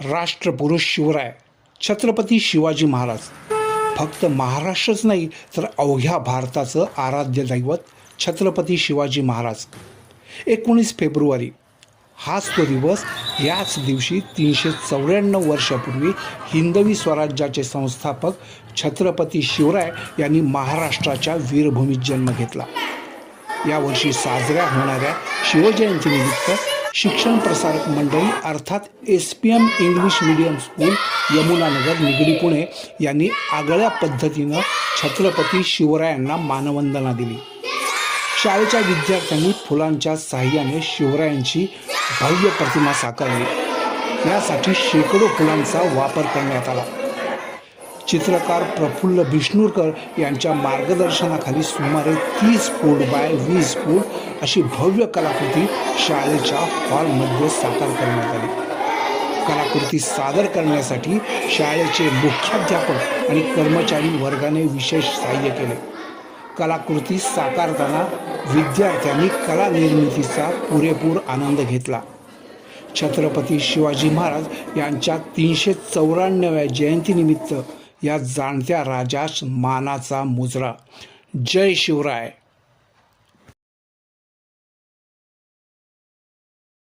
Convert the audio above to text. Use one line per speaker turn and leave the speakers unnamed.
राष्ट्रपुरुष शिवराय छत्रपती शिवाजी महाराज. फक्त महाराष्ट्रच नाही तर अवघ्या भारताचं आराध्य दैवत छत्रपती शिवाजी महाराज. एकोणीस फेब्रुवारी हाच तो दिवस याच दिवशी तीनशे चौऱ्याण्णव वर्षापूर्वी हिंदवी स्वराज्याचे संस्थापक छत्रपती शिवराय यांनी महाराष्ट्राच्या वीरभूमीत जन्म घेतला. यावर्षी साजऱ्या होणाऱ्या शिवजयंतीनिमित्त शिक्षण प्रसारक मंडळी अर्थात S P M English medium school Yamunanagar Nigdi Pune यांनी आगळ्या पद्धतीनं छत्रपती शिवरायांना मानवंदना दिली. शाळेच्या विद्यार्थ्यांनी फुलांच्या साह्याने शिवरायांची भव्य प्रतिमा साकारली. यासाठी शेकडो फुलांचा वापर करण्यात आला. चित्रकार प्रफुल्ल बिष्णूरकर यांच्या मार्गदर्शनाखाली सुमारे तीस फूट बाय वीस फूट अशी भव्य कलाकृती शाळेच्या हॉलमध्ये साकार करण्यात आली. कलाकृती सादर करण्यासाठी शाळेचे मुख्याध्यापक आणि कर्मचारी वर्गाने विशेष सहाय्य केले. कलाकृती साकारताना विद्यार्थ्यांनी कला निर्मितीचा पुरेपूर आनंद घेतला. छत्रपती शिवाजी महाराज यांच्या तीनशे चौऱ्याण्णव्या जयंतीनिमित्त या जाणत्या राजास मानाचा मुजरा. जय शिवराय.